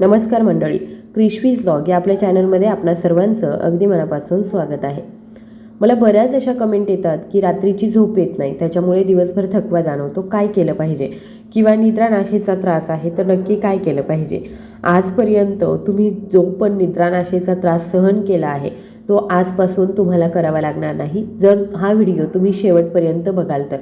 नमस्कार मंडळी क्रिशवीज ब्लॉग या आपल्या चॅनलमध्ये आपल्या सर्वांचं अगदी मनापासून स्वागत आहे. मला बऱ्याच अशा कमेंट येतात की रात्रीची झोप येत नाही त्याच्यामुळे दिवसभर थकवा जाणवतो काय केलं पाहिजे? किंवा निद्रानाशेचा त्रास आहे तर नक्की काय केलं पाहिजे? आजपर्यंत तुम्ही जो पण निद्रानाशेचा त्रास सहन केला आहे तो आजपासून तुम्हाला करावा लागणार नाही. जर हा व्हिडिओ तुम्ही शेवटपर्यंत बघाल तर.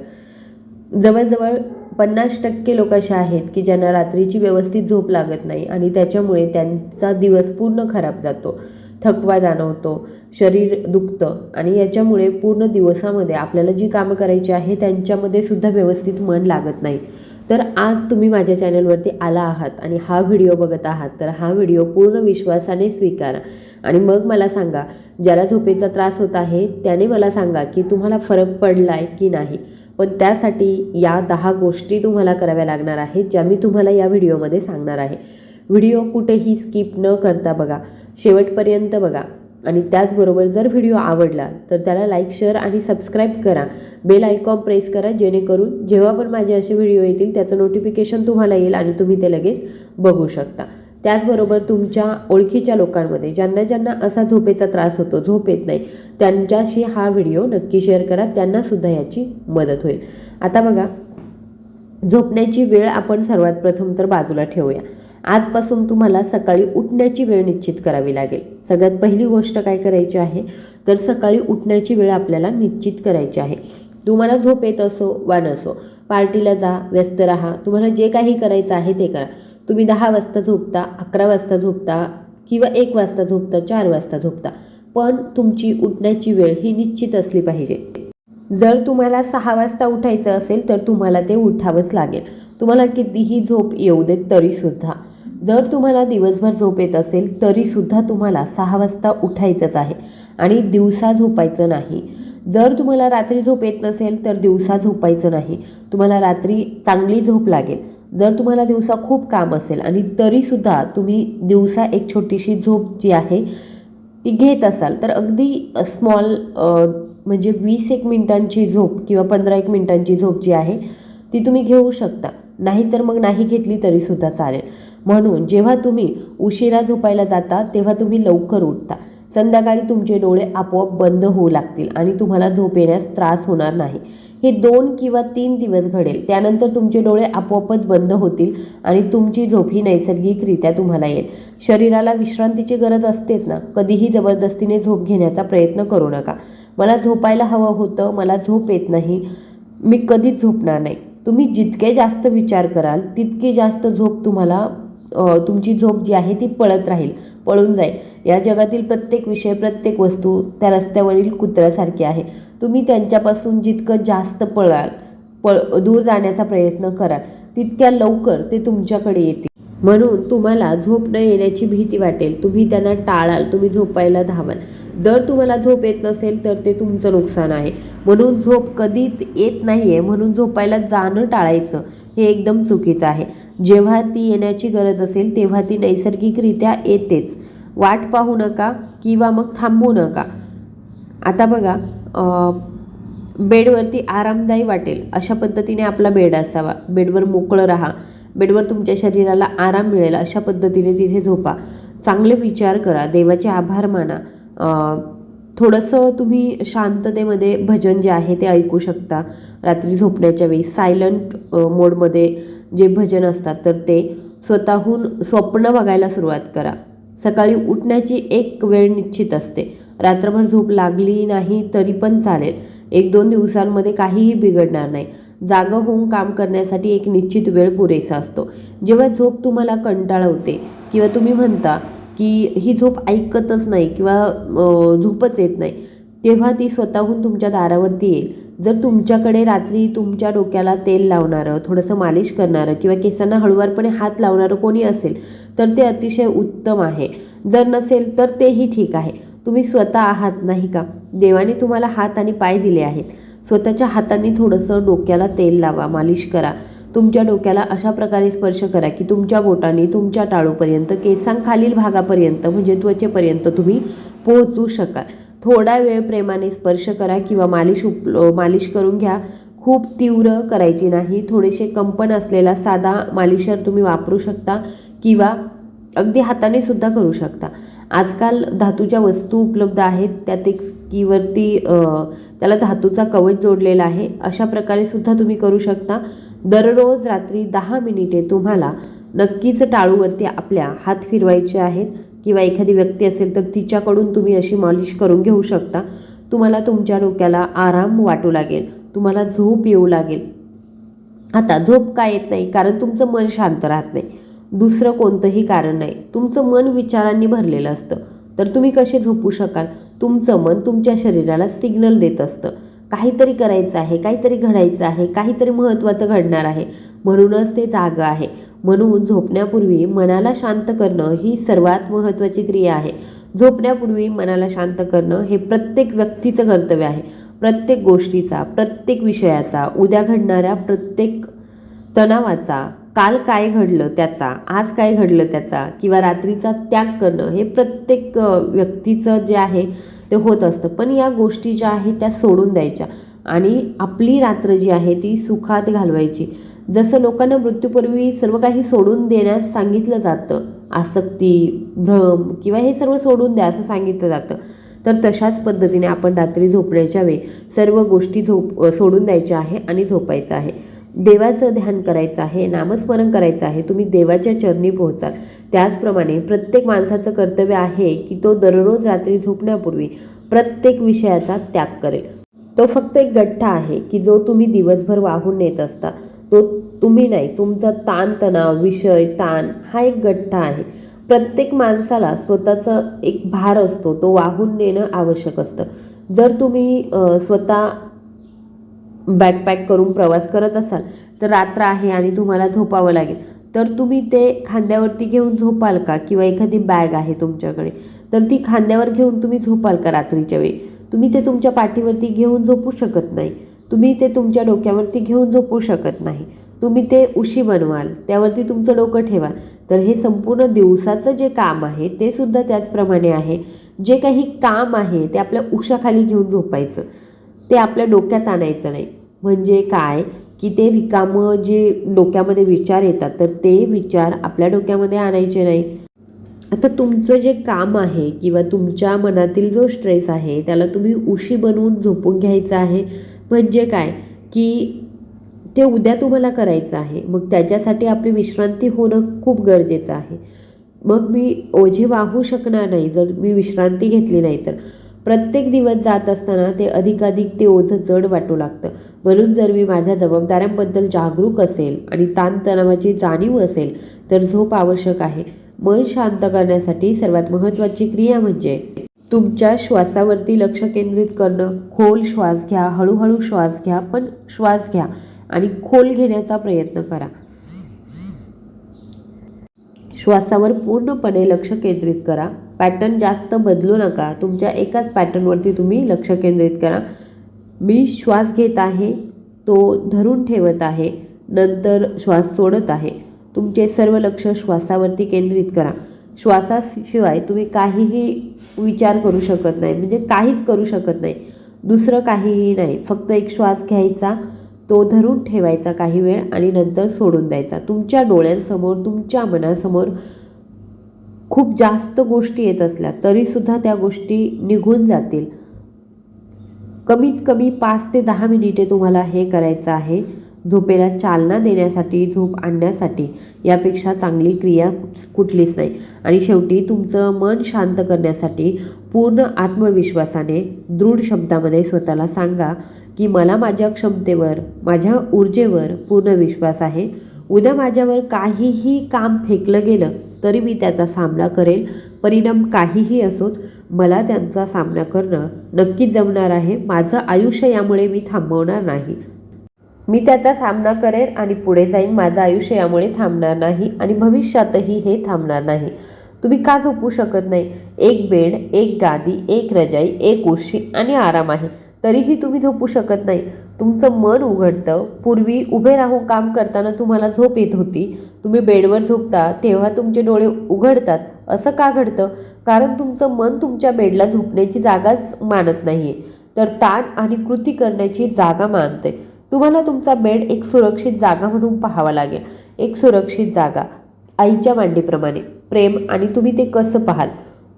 जवळजवळ पन्नास टक्के लोक असे आहेत की ज्यांना रात्रीची व्यवस्थित झोप लागत नाही आणि त्याच्यामुळे त्यांचा दिवस पूर्ण खराब जातो थकवा जाणवतो शरीर दुखतं आणि याच्यामुळे पूर्ण दिवसामध्ये आपल्याला जी कामं करायची आहे त्यांच्यामध्ये सुद्धा व्यवस्थित मन लागत नाही. तर आज तुम्ही माझ्या चॅनलवरती आला आहात आणि हा व्हिडिओ बघत आहात तर हा व्हिडिओ पूर्ण विश्वासाने स्वीकारा. आणि मग मला सांगा ज्याला झोपेचा त्रास होत आहे त्याने मला सांगा की तुम्हाला फरक पडला आहे की नाही. पण त्यासाठी या दहा गोष्टी तुम्हाला कराव्या लागणार आहेत ज्या मी तुम्हाला या व्हिडिओमध्ये सांगणार आहे. व्हिडिओ कुठेही स्किप न करता बघा शेवटपर्यंत बघा. आणि त्याचबरोबर जर व्हिडिओ आवडला तर त्याला लाईक शेअर आणि सबस्क्राईब करा. बेल आयकॉन प्रेस करा जेणेकरून जेव्हा पण माझे असे व्हिडिओ येतील त्याचं नोटिफिकेशन तुम्हाला येईल आणि तुम्ही ते लगेच बघू शकता. त्याचबरोबर तुमच्या ओळखीच्या लोकांमध्ये ज्यांना ज्यांना असा झोपेचा त्रास होतो झोप येत नाही त्यांच्याशी हा व्हिडिओ नक्की शेअर करा. त्यांनासुद्धा याची मदत होईल. आता बघा झोपण्याची वेळ आपण सर्वात प्रथम तर बाजूला ठेवूया. आजपासून तुम्हाला सकाळी उठण्याची वेळ निश्चित करावी लागेल. सगळ्यात पहिली गोष्ट काय करायची आहे? तर सकाळी उठण्याची वेळ आपल्याला निश्चित करायची आहे. तुम्हाला झोप येत असो वा नसो पार्टीला जा व्यस्त राहा. तुम्हाला जे काही करायचं आहे ते करा. तुम्ही दहा वाजता झोपता अकरा वाजता झोपता किंवा एक वाजता झोपता चार वाजता झोपता. पण तुमची उठण्याची वेळ ही निश्चित असली पाहिजे. जर तुम्हाला सहा वाजता उठायचं असेल तर तुम्हाला ते उठावंच लागेल. तुम्हाला कितीही झोप येऊ देत तरीसुद्धा. जर तुम्हाला दिवसभर झोप येत असेल तरीसुद्धा तुम्हाला सहा वाजता उठायचंच आहे आणि दिवसा झोपायचं नाही. जर तुम्हाला रात्री झोप येत नसेल तर दिवसा झोपायचं नाही. तुम्हाला रात्री चांगली झोप लागेल. जर तुम्हाला दिवसा खूप काम असेल आणि तरीसुद्धा तुम्ही दिवसा एक छोटीशी झोप जी आहे ती घेत असाल तर अगदी स्मॉल म्हणजे वीस एक मिनिटांची झोप किंवा पंधरा एक मिनिटांची झोप जी आहे ती तुम्ही घेऊ शकता. नाहीतर मग नाही घेतली तरीसुद्धा चालेल. म्हणून जेव्हा तुम्ही उशिरा झोपायला जाता तेव्हा तुम्ही लवकर उठता. संध्याकाळी तुमचे डोळे आपोआप बंद होऊ लागतील आणि तुम्हाला झोप येण्यास त्रास होणार नाही. हे दोन किंवा तीन दिवस घडेल. त्यानंतर तुमचे डोळे आपोआपच बंद होतील आणि तुमची झोप ही नैसर्गिकरित्या तुम्हाला येईल. शरीराला विश्रांतीची गरज असतेच ना? कधीही जबरदस्तीने झोप घेण्याचा प्रयत्न करू नका. मला झोपायला हवं होतं मला झोप येत नाही मी कधीच झोपणार नाही. तुम्ही जितके जास्त विचार कराल तितकी जास्त झोप तुम्हाला तुमची झोप जी आहे ती पळत राहील पळून जाईल. या जगातील प्रत्येक विषय प्रत्येक वस्तू त्या रस्त्यावरील कुत्र्यासारखी आहे. तुम्ही त्यांच्यापासून जितकं जास्त पळाल पळ दूर जाण्याचा प्रयत्न कराल तितक्या लवकर ते तुमच्याकडे येतील. म्हणून तुम्हाला झोप न येण्याची भीती वाटेल. तुम्ही त्यांना टाळाल तुम्ही झोपायला धावाल. जर तुम्हाला झोप येत नसेल तर ते तुमचं नुकसान आहे. म्हणून झोप कधीच येत नाही आहे म्हणून झोपायला जाणं टाळायचं हे एकदम चुकीचं आहे. जेव्हा ती येण्याची गरज असेल तेव्हा ती नैसर्गिकरित्या येतेच. वाट पाहू नका किंवा मग थांबू नका. आता बघा बेडवरती आरामदायी वाटेल अशा पद्धतीने आपला बेड असावा. बेडवर मोकळं राहा. बेडवर तुमच्या शरीराला आराम मिळेल अशा पद्धतीने तिथे झोपा. चांगले विचार करा. देवाचे आभार माना. थोडंसं तुम्ही शांततेमध्ये भजन जे आहे ते ऐकू शकता. रात्री झोपण्याच्या वेळी सायलंट मोडमध्ये जे भजन असतात तर ते स्वतःहून स्वप्न बघायला सुरुवात करा. सकाळी उठण्याची एक वेळ निश्चित असते. रात्रभर झोप लागली नाही तरी पण चालेल. एक दोन दिवसांमध्ये काहीही बिघडणार नाही. जागं होऊन काम करण्यासाठी एक निश्चित वेळ पुरेसा असतो. जेव्हा झोप तुम्हाला कंटाळवते किंवा तुम्ही म्हणता की ही झोप ऐकतच नाही किंवा झोपच येत नाही तेव्हा ती स्वतःहून तुमच्या दारावरती येईल. जर तुमच्याकडे रात्री तुमच्या डोक्याला तेल लावणारं थोडंसं मालिश करणारं किंवा केसांना हळुवारपणे हात लावणारं कोणी असेल तर ते अतिशय उत्तम आहे. जर नसेल तर तेही ठीक आहे. तुम्ही स्वतः आहात नाही का? देवाने तुम्हाला हात आणि पाय दिले आहेत. स्वतःच्या हातांनी थोडंसं डोक्याला तेल लावा मालिश करा. तुमच्या डोक्याला अशा प्रकारे स्पर्श करा की तुमच्या बोटांनी तुमच्या टाळूपर्यंत केसांखालील भागापर्यंत म्हणजे त्वचेपर्यंत तुम्ही पोहोचू शकाल. थोडा वेळ प्रेमाने स्पर्श करा किंवा मालिश उप मालिश करून घ्या. खूप तीव्र करायची नाही. थोडेसे कंपन असलेला साधा मालिशर तुम्ही वापरू शकता किंवा अगदी हाताने सुद्धा करू शकता. आजकाल धातूच्या वस्तू उपलब्ध आहेत. त्यात एक स्कीवरती त्याला धातूचा कवच जोडलेला आहे. अशा प्रकारे सुद्धा तुम्ही करू शकता. दररोज रात्री दहा मिनिटे तुम्हाला नक्कीच टाळूवरती आपल्या हात फिरवायचे आहेत. किंवा एखादी व्यक्ती असेल तर तिच्याकडून तुम्ही अशी मालिश करून घेऊ शकता. तुम्हाला तुमच्या डोक्याला आराम वाटू लागेल. तुम्हाला झोप येऊ लागेल. आता झोप काय येत नाही? कारण तुमचं मन शांत राहत नाही. दुसरं कोणतंही कारण नाही. तुमचं मन विचारांनी भरलेलं असतं. तर तुम्ही कसे झोपू शकाल? तुमचं मन तुमच्या शरीराला सिग्नल देत असतं. काहीतरी करायचं आहे काहीतरी घडायचं आहे काहीतरी महत्त्वाचं घडणार आहे. म्हणूनच ते जागं आहे. म्हणून झोपण्यापूर्वी मनाला शांत करणं ही सर्वात महत्त्वाची क्रिया आहे. झोपण्यापूर्वी मनाला शांत करणं हे प्रत्येक व्यक्तीचं कर्तव्य आहे. प्रत्येक गोष्टीचा प्रत्येक विषयाचा उद्या घडणाऱ्या प्रत्येक तणावाचा काल काय घडलं त्याचा आज काय घडलं त्याचा किंवा रात्रीचा त्याग करणं हे प्रत्येक व्यक्तीचं जे आहे ते होत असतं. पण या गोष्टी ज्या आहेत त्या सोडून द्यायच्या आणि आपली रात्र जी आहे ती सुखात घालवायची. जसं लोकांना मृत्यूपूर्वी सर्व काही सोडून देण्यास सांगितलं जातं आसक्ती भ्रम किंवा हे सर्व सोडून द्या असं सांगितलं जातं तर तशाच पद्धतीने आपण रात्री झोपण्याच्या वेळी सर्व गोष्टी झोप सोडून द्यायच्या आहे आणि झोपायचं आहे. देवाचं ध्यान करायचं आहे नामस्मरण करायचं आहे तुम्ही देवाच्या चरणी पोहोचाल. त्याचप्रमाणे प्रत्येक माणसाचं कर्तव्य आहे की तो दररोज रात्री झोपण्यापूर्वी प्रत्येक विषयाचा त्याग करेल. तो फक्त एक गठ्ठा आहे की जो तुम्ही दिवसभर वाहून नेत असता. तो तुम्ही नाही तुमचा ताणतणाव विषय ताण हा एक गठ्ठा आहे. प्रत्येक माणसाला स्वतःचं एक भार असतो तो वाहून नेणं आवश्यक असतं. जर तुम्ही स्वतः बॅकपॅक करून प्रवास करत असाल तर रात्र आहे आणि तुम्हाला झोपावं लागेल. तर तुम्ही ते खांद्यावरती घेऊन झोपाल का? किंवा एखादी बॅग आहे तुमच्याकडे तर ती खांद्यावर घेऊन तुम्ही झोपाल का रात्रीच्या वेळी? तुम्ही ते तुमच्या पाठीवरती घेऊन झोपू शकत नाही. तुम्ही ते तुमच्या डोक्यावरती घेऊन झोपू शकत नाही. तुम्ही ते उशी बनवाल त्यावरती तुमचं डोकं ठेवाल. तर हे संपूर्ण दिवसाचं जे काम आहे ते सुद्धा त्याचप्रमाणे आहे. जे काही काम आहे ते आपल्या उशाखाली घेऊन झोपायचं. ते आपल्या डोक्यात आणायचं नाही. म्हणजे काय? की ते रिकामं जे डोक्यामध्ये विचार येतात तर ते विचार आपल्या डोक्यामध्ये आणायचे नाही. आता तुमचं जे काम आहे किंवा तुमच्या मनातील जो स्ट्रेस आहे त्याला तुम्ही उशी बनवून झोपून घ्यायचं आहे. म्हणजे काय? की ते उद्या तुम्हाला करायचं आहे. मग त्याच्यासाठी आपली विश्रांती होणं खूप गरजेचं आहे. मग मी ओझे वाहू शकणार नाही जर मी विश्रांती घेतली नाही तर. प्रत्येक दिवस जात असताना ते अधिकाधिक ते ओझं जड वाटू लागतं. म्हणून जर मी माझ्या जबाबदाऱ्यांबद्दल जागरूक असेल आणि ताणतणावाची जाणीव असेल तर झोप आवश्यक आहे. मन शांत करण्यासाठी सर्वात महत्त्वाची क्रिया म्हणजे तुमच्या श्वासावरती लक्ष केंद्रित करणं खोल श्वास घ्या हळूहळू श्वास घ्या पण श्वास घ्या आणि खोल घेण्याचा प्रयत्न करा. श्वासावर पूर्णपणे लक्ष केंद्रित करा. पॅटर्न जास्त बदलू नका. तुमच्या एकाच पॅटर्नवरती तुम्ही लक्ष केंद्रित करा. मी श्वास घेत आहे तो धरून ठेवत आहे नंतर श्वास सोडत आहे. तुमचे सर्व लक्ष श्वासावरती केंद्रित करा. श्वासाशिवाय तुम्ही काहीही विचार करू शकत नाही. म्हणजे काहीच करू शकत नाही. दुसरं काहीही नाही. फक्त एक श्वास घ्यायचा तो धरून ठेवायचा काही वेळ आणि नंतर सोडून द्यायचा. तुमच्या डोळ्यांसमोर तुमच्या मनासमोर खूप जास्त गोष्टी येत असल्या तरीसुद्धा त्या गोष्टी निघून जातील. कमीत कमी पाच ते दहा मिनिटे तुम्हाला हे करायचं आहे. झोपेला चालना देण्यासाठी झोप आणण्यासाठी यापेक्षा चांगली क्रिया कुठलीच नाही. आणि शेवटी तुमचं मन शांत करण्यासाठी पूर्ण आत्मविश्वासाने दृढ शब्दामध्ये स्वतःला सांगा की मला माझ्या क्षमतेवर माझ्या ऊर्जेवर पूर्ण विश्वास आहे. उद्या माझ्यावर काहीही काम फेकलं गेलं तरी मी त्याचा सामना करेल. परिणाम काहीही असोत मला त्यांचा सामना करणं नक्कीच जमणार आहे. माझं आयुष्य यामुळे मी थांबवणार नाही. मी त्याचा सामना करेन आणि पुढे जाईन. माझं आयुष्य यामुळे थांबणार नाही आणि भविष्यातही हे थांबणार नाही. तुम्ही का झोपू शकत नाही? एक बेड एक गादी एक रजाई एक उशी आणि आराम आहे. तरीही तुम्ही झोपू शकत नाही. तुमचं मन उघडतं. पूर्वी उभे राहून काम करताना तुम्हाला झोप येत होती. तुम्ही बेडवर झोपता तेव्हा तुमचे डोळे उघडतात. असं का घडतं? कारण तुमचं मन तुमच्या बेडला झोपण्याची जागाच मानत नाही आहे तर ताण आणि कृती करण्याची जागा मानते. तुम्हाला तुमचा बेड एक सुरक्षित जागा म्हणून पाहावा लागेल. एक सुरक्षित जागा. आईच्या मांडीप्रमाणे. प्रेम आणि तुम्ही ते कसं पाहाल?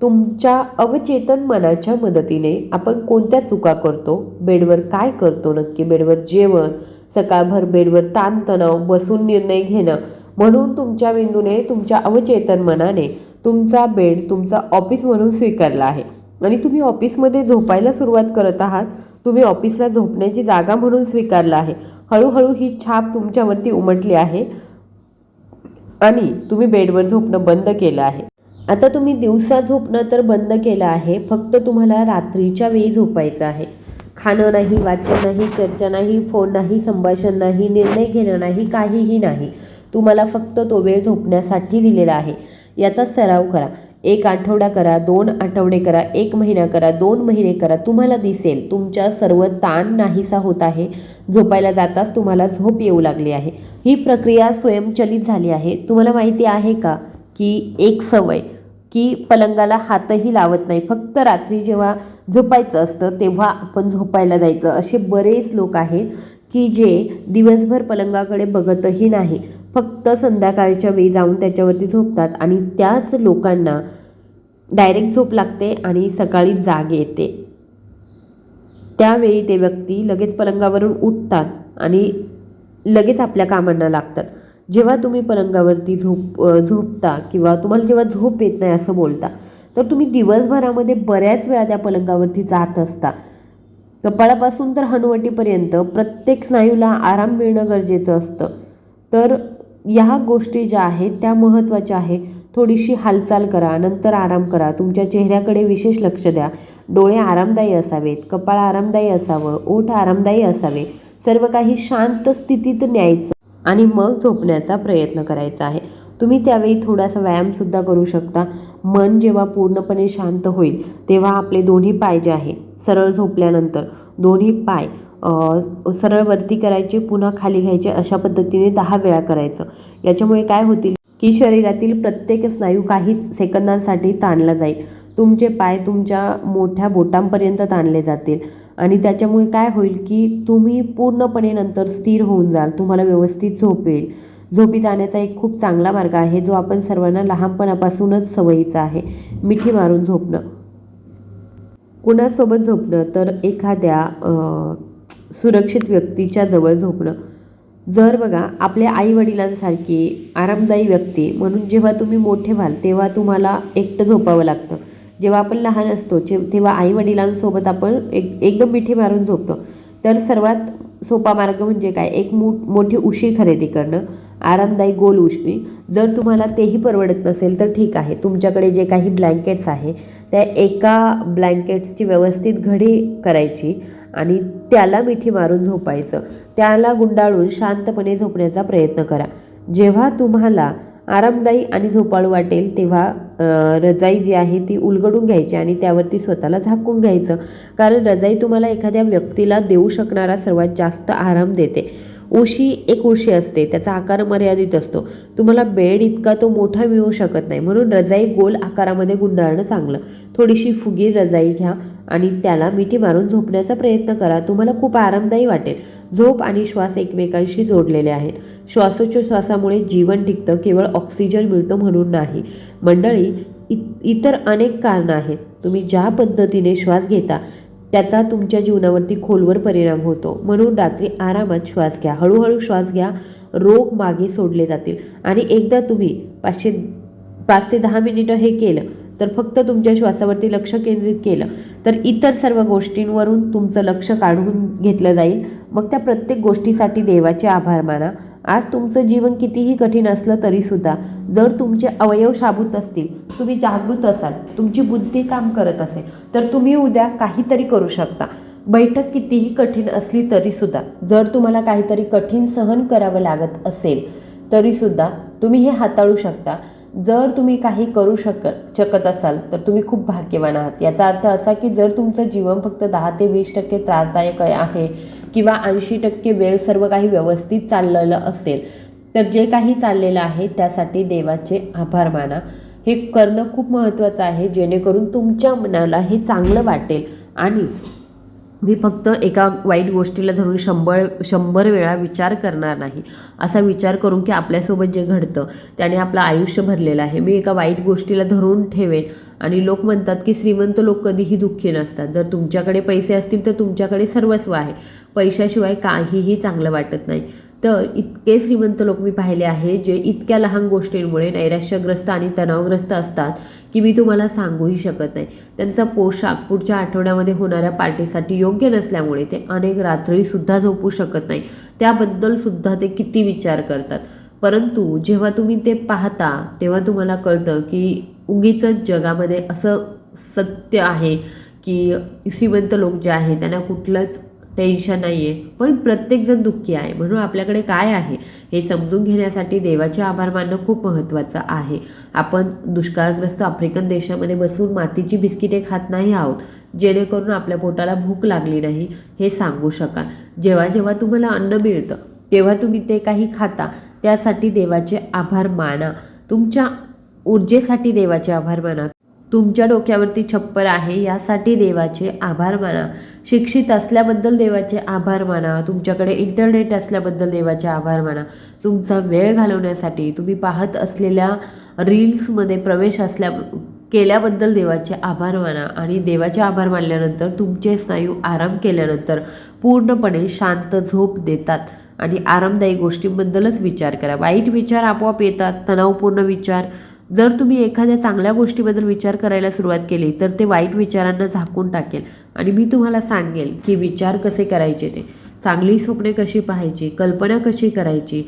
तुमच्या अवचेतन मनाच्या मदतीने आपण कोणत्या चुका करतो? बेडवर काय करतो नक्की? बेडवर जेवण सकाळभर बेडवर ताणतणाव बसून निर्णय घेणं. म्हणून तुमच्या मेंदूने तुमच्या अवचेतन मनाने तुमचा बेड तुमचा ऑफिस म्हणून स्वीकारला आहे. आणि तुम्ही ऑफिसमध्ये झोपायला सुरुवात करत आहात तुम्ही ऑफिसला झोपण्याची जागा म्हणून स्वीकारला आहे. हळूहळू ही छाप तुमच्यावरती उमटली आहे आणि तुम्ही बेडवर झोपणं बंद केलं आहे. आता तुम्ही दिवसा झोपणं तर बंद केलं आहे फक्त तुम्हाला रात्रीच्या वेळी झोपायचं आहे. खाणं नाही वाचन नाही चर्चा नाही फोन नाही संभाषण नाही निर्णय घेणं नाही काहीही नाही. तुम्हाला फक्त तो वेळ झोपण्यासाठी दिलेला आहे. याचा सराव करा. एक आठवडा करा दोन आठवडे करा एक महिना करा दोन महिने करा तुम्हाला दिसेल तुमच्या सर्व ताण नाहीसा होत आहे. झोपायला जाताच तुम्हाला झोप येऊ लागली आहे. ही प्रक्रिया स्वयंचलित झाली आहे. तुम्हाला माहिती आहे का की एक सवय की पलंगाला हातही लावत नाही. फक्त रात्री जेव्हा झोपायचं असतं तेव्हा आपण झोपायला जायचं. असे बरेच लोक आहेत की जे दिवसभर पलंगाकडे बघतही नाही. फक्त संध्याकाळच्या वेळी जाऊन त्याच्यावरती झोपतात आणि त्याच लोकांना डायरेक्ट झोप लागते आणि सकाळी जाग येते. त्यावेळी ते व्यक्ती लगेच पलंगावरून उठतात आणि लगेच आपल्या कामांना लागतात. जेव्हा तुम्ही पलंगावरती झोप झोपता किंवा तुम्हाला जेव्हा झोप येत नाही असं बोलता तर तुम्ही दिवसभरामध्ये बऱ्याच वेळा त्या पलंगावरती जात असता. कपाळापासून तर हनुवटीपर्यंत प्रत्येक स्नायूला आराम मिळणं गरजेचं असतं. तर ह्या गोष्टी ज्या आहेत त्या महत्त्वाच्या आहे थोडीशी हालचाल करा नंतर आराम करा. तुमच्या चेहऱ्याकडे विशेष लक्ष द्या. डोळे आरामदायी असावेत कपाळ आरामदायी असावं ओठ आरामदायी असावे. सर्व काही शांत स्थितीत न्यायचं आणि मग झोपण्याचा प्रयत्न करायचा आहे. तुम्ही त्यावेळी थोडासा व्यायामसुद्धा करू शकता. मन जेव्हा पूर्णपणे शांत होईल तेव्हा आपले दोन्ही पाय जे आहे सरळ झोपल्यानंतर दोन्ही पाय सरळ वरती करायचे पुन्हा खाली घ्यायचे अशा पद्धतीने दहा वेळा करायचं. याच्यामुळे काय होतील की शरीरातील प्रत्येक स्नायू काही सेकंदांसाठी ताणला जाईल. तुमचे पाय तुमच्या मोठ्या बोटांपर्यंत ताणले जातील. आणि त्याच्यामुळे काय होईल की तुम्ही पूर्णपणे नंतर स्थिर होऊन जाल तुम्हाला व्यवस्थित झोप येईल झोपी जाण्याचा एक खूप चांगला मार्ग आहे जो आपण सर्वांना लहानपणापासूनच सवयीचा आहे मिठी मारून झोपणं. कुणासोबत झोपणं तर एखाद्या सुरक्षित व्यक्तीच्या जवळ झोपणं. जर बघा आपल्या आईवडिलांसारखी आरामदायी व्यक्ती म्हणून जेव्हा तुम्ही मोठे व्हाल तेव्हा तुम्हाला एकटं झोपावं लागतं. जेव्हा आपण लहान असतो जे तेव्हा आईवडिलांसोबत आपण एक एकदम मिठी मारून झोपतो. तर सर्वात सोपा मार्ग म्हणजे काय? एक मो मोठी उशी खरेदी करणं आरामदायी गोल उशी. जर तुम्हाला तेही परवडत नसेल तर ठीक आहे. तुमच्याकडे जे काही ब्लँकेट्स आहे त्या एका ब्लँकेट्सची व्यवस्थित घडी करायची आणि त्याला मिठी मारून झोपायचं. त्याला गुंडाळून शांतपणे झोपण्याचा प्रयत्न करा. जेव्हा तुम्हाला आरामदायी आणि झोपाळू वाटेल तेव्हा रजाई जी आहे ती उलगडून घ्यायची आणि त्यावरती स्वतःला झाकून घ्यायचं. कारण रजाई तुम्हाला एखाद्या व्यक्तीला देऊ शकणारा सर्वात जास्त आराम देते. उशी एक उशी असते. त्याचा आकार मर्यादित असतो. तुम्हाला बेड इतका तो मोठा मिळू शकत नाही. म्हणून रजाई गोल आकारामध्ये गुंडाळणं चांगलं. थोडीशी फुगीर रजाई घ्या आणि त्याला मिठी मारून झोपण्याचा प्रयत्न करा. तुम्हाला खूप आरामदायी वाटेल. झोप आणि श्वास एकमेकांशी जोडलेले आहेत. श्वासोच्छ्वासामुळे जीवन टिकतं. केवळ ऑक्सिजन मिळतो म्हणून नाही. मंडळी इ इतर अनेक कारणं आहेत. तुम्ही ज्या पद्धतीने श्वास घेता त्याचा तुमच्या जीवनावरती खोलवर परिणाम होतो. म्हणून रात्री आरामात श्वास घ्या. हळूहळू श्वास घ्या. रोग मागे सोडले जातील. आणि एकदा तुम्ही पाचशे पाच ते दहा मिनिटं हे केलं तर फक्त तुमच्या श्वासावरती लक्ष केंद्रित केलं तर इतर सर्व गोष्टींवरून तुमचं लक्ष काढून घेतलं जाईल. मग त्या प्रत्येक गोष्टीसाठी देवाचे आभार माना. आज तुमचं जीवन कितीही कठीण असलं तरीसुद्धा जर तुमचे अवयव शाबूत असतील तुम्ही जागृत असाल तुमची बुद्धी काम करत असेल तर तुम्ही उद्या काहीतरी करू शकता. बैठक कितीही कठीण असली तरीसुद्धा जर तुम्हाला काहीतरी कठीण सहन करावं लागत असेल तरीसुद्धा तुम्ही हे हाताळू शकता. जर तुम्ही काही करू शक शकत असाल तर तुम्ही खूप भाग्यवान आहात. याचा अर्थ असा की जर तुमचं जीवन फक्त दहा ते वीस टक्के त्रासदायक आहे किंवा ऐंशी टक्के वेळ सर्व काही व्यवस्थित चाललेलं असेल तर जे काही चाललेलं आहे त्यासाठी देवाचे आभार माना. हे करणं खूप महत्त्वाचं आहे जेणेकरून तुमच्या मनाला हे चांगलं वाटेल आणि मी फक्त एका वाईट गोष्टीला धरून शंभर शंभर वेळा विचार करणार नाही. असा विचार करून की आपल्यासोबत जे घडतं त्याने आपलं आयुष्य भरलेलं आहे. मी एका वाईट गोष्टीला धरून ठेवेन आणि लोक म्हणतात की श्रीमंत लोक कधीही दुःखी नसतात. जर तुमच्याकडे पैसे असतील तर तुमच्याकडे सर्वस्व आहे. पैशाशिवाय काहीही चांगलं वाटत नाही. तर इतके श्रीमंत लोक मी पाहिले आहे जे इतक्या लहान गोष्टींमुळे नैराश्यग्रस्त आणि तणावग्रस्त असतात की मी तुम्हाला सांगूही शकत नाही. त्यांचा पोशाख पुढच्या आठवड्यामध्ये होणाऱ्या पार्टीसाठी योग्य नसल्यामुळे ते अनेक रात्रीसुद्धा झोपू शकत नाही. त्याबद्दलसुद्धा ते किती विचार करतात. परंतु जेव्हा तुम्ही ते पाहता तेव्हा तुम्हाला कळतं की उगीच जगामध्ये असं सत्य आहे की श्रीमंत लोक जे आहे त्यांना कुठलंच टेन्शन नाही आहे पण प्रत्येकजण दुःखी आहे. म्हणून आपल्याकडे काय आहे? हे समजून घेण्यासाठी देवाचे आभार मानणं खूप महत्त्वाचं आहे. आपण दुष्काळग्रस्त आफ्रिकन देशामध्ये बसून मातीची बिस्किटे खात नाही आहोत. जेणेकरून आपल्या पोटाला भूक लागली नाही हे सांगू शकाल. जेव्हा जेव्हा तुम्हाला अन्न मिळतं तेव्हा तुम्ही ते काही खाता. त्यासाठी देवाचे आभार माना. तुमच्या ऊर्जेसाठी देवाचे आभार माना. तुमच्या डोक्यावरती छप्पर आहे यासाठी देवाचे आभार माना. शिक्षित असल्याबद्दल देवाचे आभार माना. तुमच्याकडे इंटरनेट असल्याबद्दल देवाचे आभार माना. तुमचा वेळ घालवण्यासाठी तुम्ही पाहत असलेल्या रील्समध्ये प्रवेश असल्या केल्याबद्दल देवाचे आभार माना. आणि देवाचे आभार मानल्यानंतर तुमचे स्नायू आराम केल्यानंतर पूर्णपणे शांत झोप देतात. आणि आरामदायी गोष्टींबद्दलच विचार करा. वाईट विचार आपोआप येतात तणावपूर्ण विचार जर तुम्ही एखाद्या चांगल्या गोष्टीबद्दल विचार करायला सुरुवात केली तर ते वाईट विचारांना झाकून टाकेल. आणि मी तुम्हाला सांगेल की विचार कसे करायचे ते. चांगली स्वप्ने कशी पाहायची कल्पना कशी करायची?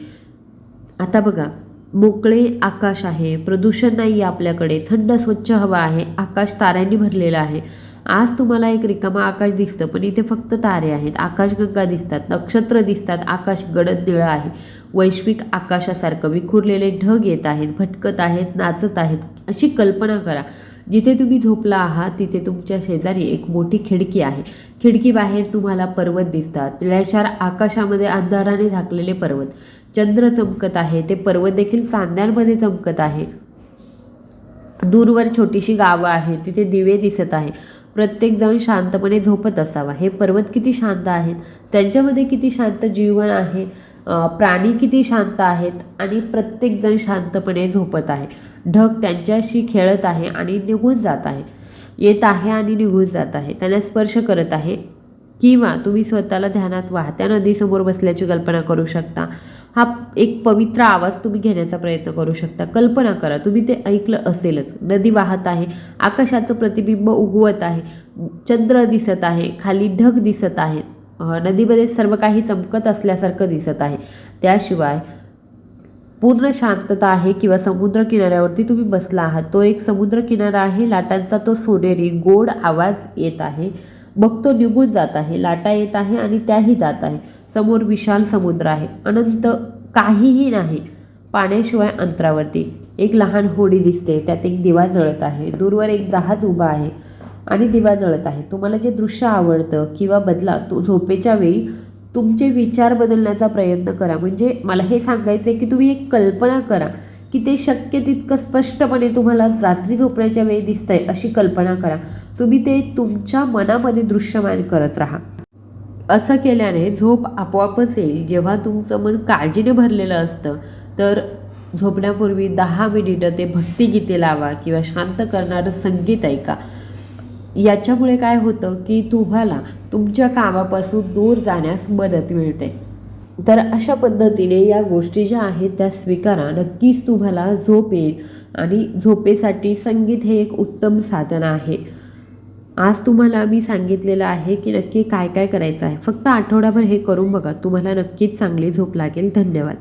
आता बघा मोकळे आकाश आहे प्रदूषण नाही आहे आपल्याकडे थंड स्वच्छ हवा आहे आकाश ताऱ्यांनी भरलेलं आहे. आज तुम्हाला एक रिकामा आकाश दिसतं पण इथे फक्त तारे आहेत. आकाशगंगा दिसतात नक्षत्र दिसतात आकाश गडद निळं आहे. वैश्विक आकाशासारखं विखुरलेले ढग येत आहेत भटकत आहेत नाचत आहेत. अशी कल्पना करा. जिथे तुम्ही झोपला आहात तिथे तुमच्या शेजारी एक मोठी खिडकी आहे. खिडकी बाहेर तुम्हाला पर्वत दिसतात. निळ्याशार आकाशामध्ये अंधाराने झाकलेले पर्वत. चंद्र चमकत आहे. ते पर्वत देखील चांद्यांमध्ये चमकत आहे. दूरवर छोटीशी गावं आहेत. तिथे दिवे दिसत आहे प्रत्येकजण शांतपणे झोपत असावा. हे पर्वत किती शांत आहेत? त्यांच्यामध्ये किती शांत जीवन आहे? प्राणी किती शांत आहेत आणि प्रत्येकजण शांतपणे झोपत आहे. ढग त्यांच्याशी खेळत आहे आणि निघून जात आहे. येत आहे आणि निघून जात आहे. त्यांना स्पर्श करत आहे. किंवा तुम्ही स्वतःला ध्यानात वाहत्या नदीसमोर बसल्याची कल्पना करू शकता. हा एक पवित्र आवाज तुम्ही घेण्याचा प्रयत्न करू शकता. कल्पना करा तुम्ही ते ऐकलं असेलच. नदी वाहत आहे आकाशाचं प्रतिबिंब उगवत आहे चंद्र दिसत आहे खाली ढग दिसत आहेत. नदीमध्ये सर्व काही चमकत असल्यासारखं दिसत आहे. त्याशिवाय पूर्ण शांतता आहे किंवा समुद्र किनाऱ्यावरती तुम्ही बसला आहात तो एक समुद्र किनारा आहे लाटांचा तो सोनेरी गोड आवाज येत आहे. मग तो निघून जात आहे लाटा येत आहे आणि त्याही जात आहे. समोर विशाल समुद्र आहे अनंत काहीही नाही पाण्याशिवाय अंतरावरती. एक लहान होडी दिसते त्यात एक दिवा जळत आहे दूरवर एक जहाज उभा आहे. आणि दिवा जळत आहे. तुम्हाला जे दृश्य आवडतं किंवा बदला तो झोपेच्या वेळी तुमचे विचार बदलण्याचा प्रयत्न करा. म्हणजे मला हे सांगायचं आहे की तुम्ही एक कल्पना करा की ते शक्य तितकं स्पष्टपणे तुम्हाला रात्री झोपण्याच्या वेळी दिसतंय अशी कल्पना करा. तुम्ही ते तुमच्या मनामध्ये दृश्यमान करत राहा. असं केल्याने झोप आपोआपच येईल. जेव्हा तुमचं मन काळजीने भरलेलं असतं तर झोपण्यापूर्वी दहा मिनिटं ते भक्तिगीते लावा किंवा शांत करणारं संगीत ऐका. याच्यामुळे काय होतं की तुम्हाला तुमच्या कामापासून दूर जाण्यास मदत मिळते. तर अशा पद्धतीने या गोष्टी ज्या आहेत त्या स्वीकारा. नक्कीच तुम्हाला झोप येईल आणि झोपेसाठी संगीत हे एक उत्तम साधन आहे. आज तुम्हाला मी सांगितलेलं आहे की नक्की काय काय करायचं आहे. फक्त आठवडाभर हे करून बघा. तुम्हाला नक्कीच चांगली झोप लागेल. धन्यवाद.